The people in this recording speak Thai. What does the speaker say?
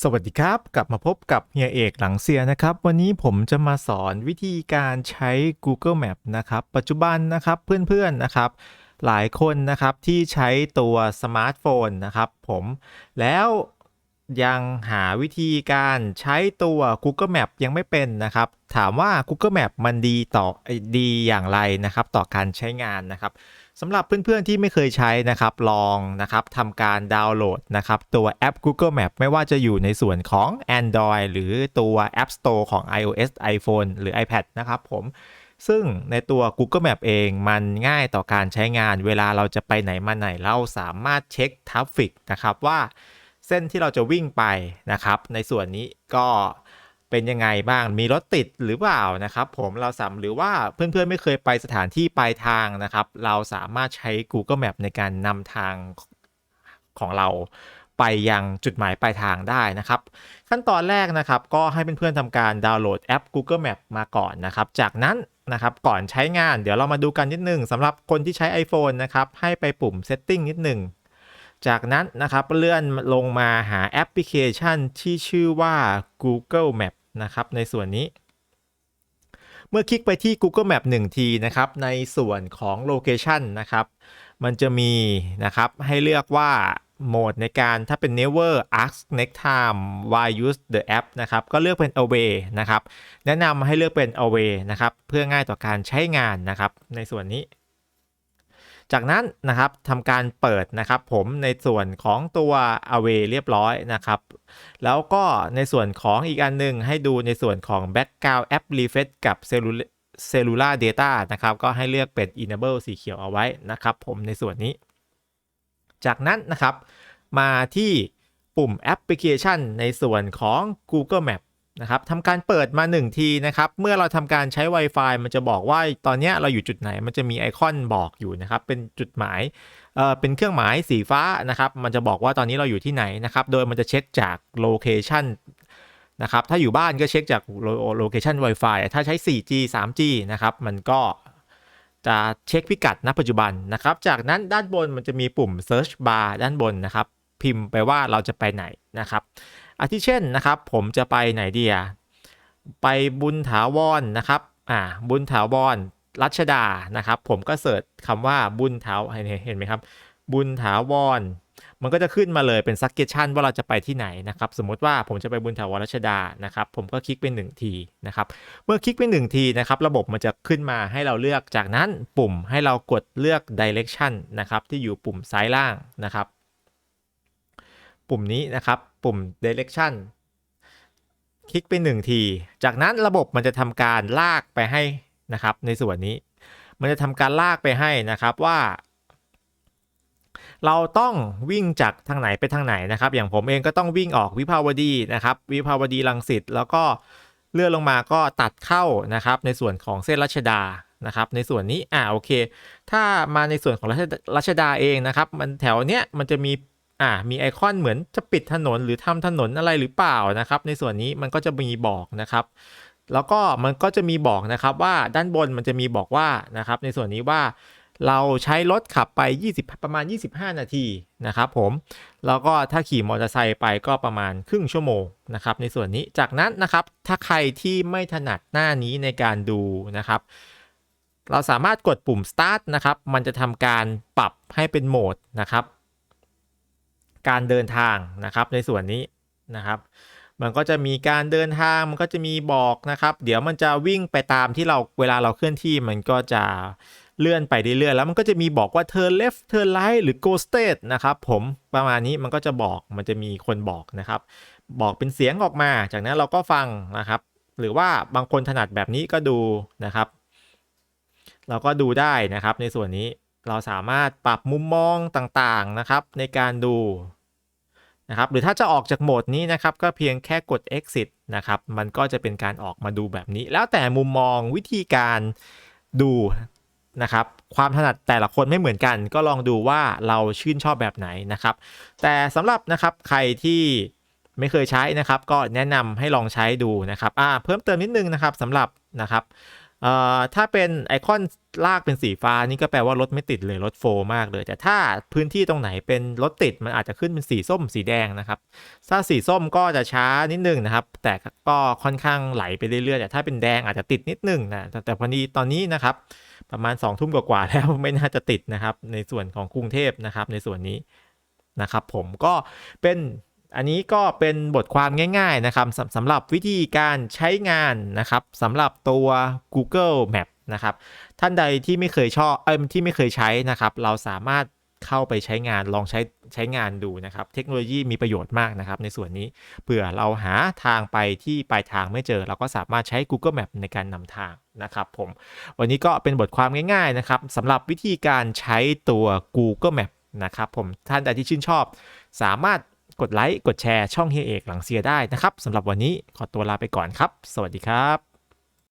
สวัสดีครับ กลับมาพบกับเฮียเอกหลังเซียนะครับ วันนี้ผมจะมาสอนวิธีการใช้ Google Map นะครับ ปัจจุบันนะครับเพื่อนๆนะครับ หลายคนนะครับที่ใช้ตัวสมาร์ทโฟนนะครับผมแล้ว ยังหาวิธีการใช้ตัว Google Map ยังไม่เป็นนะครับ ถามว่า Google Map มันดีต่อดีอย่างไรนะครับ ต่อการใช้งานนะครับสำหรับเพื่อนๆที่ไม่เคยใช้นะครับ ลองนะครับทำการดาวน์โหลดนะครับ ตัวแอป Google Map ไม่ว่าจะอยู่ในส่วนของ Android หรือตัว App Store ของ iOS iPhone หรือ iPad นะครับผมซึ่งในตัว Google Map เองมันง่ายต่อการใช้งาน เวลาเราจะไปไหนมาไหนเราสามารถเช็คทราฟฟิกนะครับว่า เส้นที่เราจะวิ่งไปนะครับ ในส่วนนี้ก็เป็นยังไงบ้างมีรถติดหรือเปล่านะครับ ผมเราสามหรือว่าเพื่อนๆไม่เคยไปสถานที่ปลายทางนะครับ เราสามารถใช้ Google Map ในการนำทางของเราไปยังจุดหมายปลายทางได้นะครับ ขั้นตอนแรกนะครับ ก็ให้เพื่อนๆทำการดาวน์โหลดแอป Google Map มาก่อนนะครับ จากนั้นนะครับก่อนใช้งานเดี๋ยวเรามาดูกันนิดนึงสำหรับคนที่ใช้ iPhone นะครับให้ไปปุ่ม Setting นิดนึง จากนั้นนะครับเลื่อนลงมาหาแอปพลิเคชันที่ชื่อว่า Google Map นะครับในส่วนนี้ เมื่อคลิกไปที่ Google Map 1 ทีนะครับในส่วนของ Location นะครับมันจะมีนะครับให้เลือกว่าโหมดในการถ้าเป็น never ask next time why use the app นะครับ ก็เลือกเป็น away นะครับ แนะนำให้เลือกเป็น away นะครับ เพื่อง่ายต่อการใช้งานนะครับ ในส่วนนี้ จากนั้นนะครับทำการเปิดนะครับผมในส่วนของตัว away เรียบร้อยนะครับ แล้วก็ในส่วนของอีกอันหนึ่งให้ดูในส่วนของ background app refresh กับ cellular cellular data นะครับ ก็ให้เลือกเป็น enable สีเขียวเอาไว้นะครับ ผมในส่วนนี้ จากนั้นนะครับ มาที่ปุ่มแอปพลิเคชันในส่วนของ Google Map นะครับทำการเปิดมา 1 ทีนะครับ เมื่อเราทำการใช้ Wi-Fi มันจะบอกว่าตอนนี้เราอยู่จุดไหน มันจะมีไอคอนบอกอยู่นะครับ เป็นจุดหมายเอ่อเป็นเครื่องหมายสีฟ้านะครับ มันจะบอกว่าตอนนี้เราอยู่ที่ไหนนะครับ โดยมันจะเช็คจากโลเคชันนะครับ ถ้าอยู่บ้านก็เช็คจากโลเคชัน Wi-Fi ถ้าใช้ 4G 3G นะครับ มันก็จะเช็คพิกัดณปัจจุบันนะครับ จากนั้นด้านบนมันจะมีปุ่ม search bar ด้านบนนะครับ พิมพ์ไปว่าเราจะไปไหนนะครับ อาทิเช่นนะครับผมจะไปไหนดีอะไปบุญถาวรนะครับอ่าบุญถาวรรัชดานะครับ ผมก็เสิร์ชคำว่าบุญถาวเห็นเห็นไหมครับ บุญถาวรมันก็จะขึ้นมาเลยเป็น suggestion ว่าเราจะไปที่ไหนนะครับ สมมติว่าผมจะไปบุญถาวรรัชดานะครับ ผมก็คลิกไป1ทีนะครับ เมื่อคลิกไป1ทีนะครับ ระบบมันจะขึ้นมาให้เราเลือกจากนั้นปุ่มให้เรากดเลือก direction นะครับ ที่อยู่ปุ่มซ้ายล่างนะครับ ปุ่มนี้นะครับ ปุ่ม direction คลิกไป1ที จากนั้นระบบมันจะทำการลากไปให้นะครับ ในส่วนนี้ มันจะทำการลากไปให้นะครับว่า เราต้องวิ่งจากทางไหนไปทางไหนนะครับ อย่างผมเองก็ต้องวิ่งออกวิภาวดีนะครับ วิภาวดีรังสิตแล้วก็เลื่อนลงมาก็ตัดเข้านะครับ ในส่วนของเส้นรัชดานะครับในส่วนนี้อ่าโอเค ถ้ามาในส่วนของรัชดารัชดาเองนะครับ มันแถวเนี้ยมันจะมี อ่ามีไอคอนเหมือนจะปิดถนนหรือทำถนนอะไรหรือเปล่านะครับ ในส่วนนี้มันก็จะมีบอกนะครับ แล้วก็มันก็จะมีบอกนะครับว่าด้านบนมันจะมีบอกว่านะครับในส่วนนี้ว่าเราใช้รถขับไป 20 ประมาณ 25 นาทีนะครับผม แล้วก็ถ้าขี่มอเตอร์ไซค์ไปก็ประมาณครึ่งชั่วโมงนะครับ ในส่วนนี้ จากนั้นนะครับ ถ้าใครที่ไม่ถนัดหน้านี้ในการดูนะครับ เราสามารถกดปุ่ม start นะครับ มันจะทำการปรับให้เป็นโหมดนะครับ การเดินทางนะครับในส่วนนี้นะครับ มันก็จะมีการเดินทางมันก็จะมีบอกนะครับ เดี๋ยวมันจะวิ่งไปตามที่เราเวลาเราเคลื่อนที่มันก็จะเลื่อนไปเรื่อยๆแล้วมันก็จะมีบอกว่า turn left turn right หรือ go straight นะครับผมประมาณนี้มันก็จะบอกมันจะมีคนบอกนะครับ บอกเป็นเสียงออกมา จากนั้นเราก็ฟังนะครับ หรือว่าบางคนถนัดแบบนี้ก็ดูนะครับ เราก็ดูได้นะครับในส่วนนี้เราสามารถปรับมุมมองต่างๆนะครับ ในการดู นะครับหรือถ้าจะออกจากโหมดนี้นะครับก็เพียงแค่กด exit นะครับมันก็จะเป็นการออกมาดูแบบนี้ แล้วแต่มุมมองวิธีการดูนะครับความถนัดแต่ละคนไม่เหมือนกัน ก็ลองดูว่าเราชื่นชอบแบบไหนนะครับ แต่สำหรับนะครับใครที่ไม่เคยใช้นะครับ ก็แนะนำให้ลองใช้ดูนะครับอ่าเพิ่มเติมนิดนึงนะครับสำหรับนะครับ อ่อถ้าเป็นไอคอนลากเป็นสีฟ้านี่ก็แปลว่ารถไม่ติดเลยรถโฟล์มากเลย แต่ถ้าพื้นที่ตรงไหนเป็นรถติดมันอาจจะขึ้นเป็นสีส้มสีแดงนะครับ ถ้าสีส้มก็จะช้านิดนึงนะครับ แต่ก็ค่อนข้างไหลไปเรื่อยๆแต่ถ้าเป็นแดงอาจจะติดนิดนึงนะแต่แต่พอดีตอนนี้นะครับ ประมาณ2องทุ่มกว่าๆแล้วไม่น่าจะติดนะครับ ในส่วนของกรุงเทพนะครับ ในส่วนนี้นะครับ ผมก็เป็น อันนี้ก็เป็นบทความง่าย ๆนะครับสำสำหรับวิธีการใช้งานนะครับสำหรับตัว Google Map นะครับ ท่านใดที่ไม่เคยชอบเอ้ยที่ไม่เคยใช้นะครับ เราสามารถเข้าไปใช้งานลองใช้ใช้งานดูนะครับ เทคโนโลยีมีประโยชน์มากนะครับ ในส่วนนี้เผื่อเราหาทางไปที่ปลายทางไม่เจอ เราก็สามารถใช้ Google Map ในการนำทางนะครับผม วันนี้ก็เป็นบทความง่ายๆนะครับสำหรับวิธีการใช้ตัว Google Map นะครับผมท่านใดที่ชื่นชอบ สามารถ กดไลค์ กดแชร์ช่องเฮียเอกหลังเสียได้นะครับสำหรับวันนี้ขอตัวลาไปก่อนครับ สวัสดีครับ